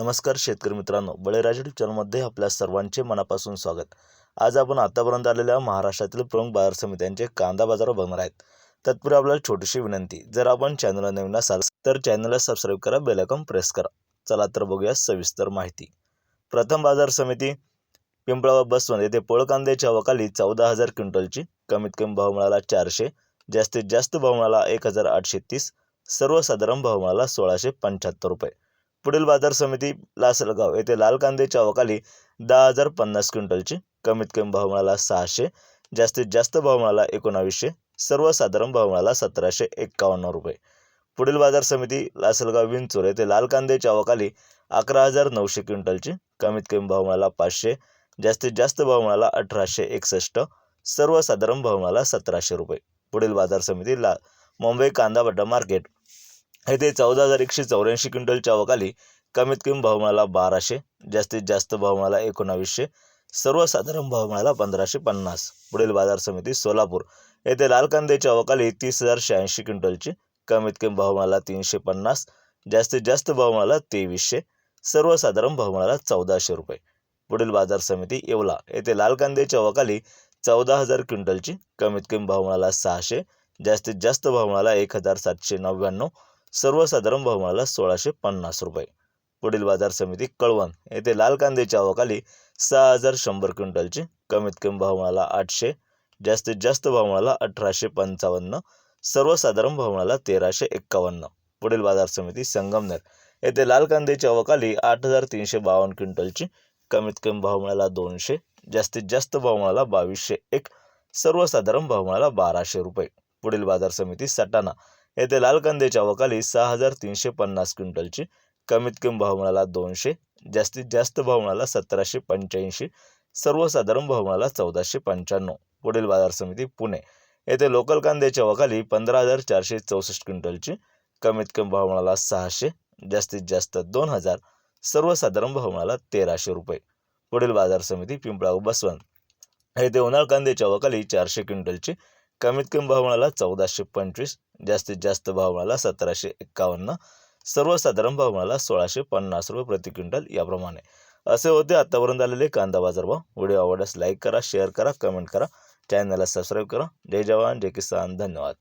नमस्कार शेतकरी मित्रांनो बळेराज यूट्यूब चॅनलमध्ये आपल्या सर्वांचे मनापासून स्वागत. आज आपण आतापर्यंत आलेल्या महाराष्ट्रातील प्रमुख बाजार समित्यांचे कांदा बाजार बघणार आहेत. तत्पूर्वी आपल्याला छोटीशी विनंती जर आपण चॅनलला नवीन असाल तर चॅनलला सबस्क्राईब करा बेलायकॉन प्रेस करा. चला तर बघूया सविस्तर माहिती. प्रथम बाजार समिती पिंपळावा बसवंत येथे पोळ कांद्याच्या अवकाली चौदा हजार क्विंटलची कमीत कमी भाव मिळाला चारशे जास्तीत जास्त भाव मिळाला एक हजार आठशे तीस सर्वसाधारण भाव मिळाला सोळाशे पंच्याहत्तर रुपये. पुढील बाजार समिती लासलगाव येथे लाल कांद्याच्या अवकाली दहा हजार पन्नास क्विंटलची कमीत कमी भाव मिळाला सहाशे जास्तीत जास्त भाव मिळाला एकोणावीसशे सर्वसाधारण भाव मिळाला सतराशे एक्कावन्न रुपये. पुढील बाजार समिती लासलगाव विंचूर येथे लाल कांद्याच्या अवकाली अकरा हजार नऊशे क्विंटलची कमीत कमी भाव मिळाला पाचशे जास्तीत जास्त भाव मिळाला अठराशे एकसष्ट सर्वसाधारण भाव मिळाला सतराशे रुपये. पुढील बाजार समिती ला मुंबई कांदा बड्डा मार्केट येथे चौदा हजार एकशे चौऱ्याऐंशी क्विंटलच्या अवकाली कमीत कमी भाव मिळाला बाराशे जास्तीत जास्त भाव मिळाला एकोणावीसशे सर्वसाधारण भाव मिळाला पंधराशे पन्नास. पुढील बाजार समिती सोलापूर. येथे लाल कांद्याच्या अवकाली तीस हजार शहाऐंशी क्विंटलची कमीत कमी भाव मिळाला तीनशे पन्नास जास्तीत जास्त भाव मिळाला तेवीसशे सर्वसाधारण भाव मिळाला चौदाशे रुपये. पुढील बाजार समिती येवला. येथे लाल कांद्याच्या अवकाली चौदा हजार क्विंटलची कमीत कमी भाव मिळाला सहाशे जास्तीत जास्त भाव मिळाला एक हजार सातशे नव्याण्णव सर्वसाधारण भाव मिळाला सोळाशे पन्नास रुपये. पुढील बाजार समिती कळवण येथे लाल कांद्याच्या अवकाली सहा हजार शंभर क्विंटलची. कमीत कमी भाव मिळाला आठशे जास्तीत जास्त भाव मिळाला अठराशे पंचावन्न सर्वसाधारण भाव मिळाला तेराशे एक्कावन्न. पुढील बाजार समिती संगमनेर येथे लाल कांद्याच्या अवकाली आठ हजार तीनशे बावन्न क्विंटलची. कमीत कमी भाव मिळाला दोनशे जास्तीत जास्त भाव मिळाला बावीसशे एक सर्वसाधारण भाव मिळाला बाराशे रुपये. पुढील बाजार समिती सटाणा. येथे लाल कांद्याच्या वकाली सहा हजार तीनशे पन्नास क्विंटलची कमीत कमी भाव मिळाला दोनशे जास्तीत जास्त भाव मिळाला सतराशे पंच्याऐंशी सर्वसाधारण भाव मिळाला चौदाशे पंच्याण्णव. पुढील बाजार समिती पुणे. येथे लोकल कांद्याच्या वकाली पंधरा हजार चारशे चौसष्ट क्विंटलची कमीत कमी भाव मिळाला सहाशे जास्तीत जास्त दोन हजार सर्वसाधारण भाव मिळाला तेराशे रुपये. पुढील बाजार समिती पिंपळाव बसवंत. येथे उन्हाळ कांद्याच्या वकाली चारशे क्विंटलची कमीत कमी भाव मिळाला चौदाशे पंचवीस जास्तीत जास्त भाव मिळाला सतराशे एक्कावन्न सर्वसाधारण भाव मिळाला सोळाशे पन्नास रुपये प्रति क्विंटल याप्रमाणे. असे होते आत्तापर्यंत आलेले कांदा बाजार भाव. व्हिडिओ आवडल्यास लाईक करा शेअर करा कमेंट करा. चॅनलला सबस्क्राईब करा. जय जवान जय किसान. धन्यवाद.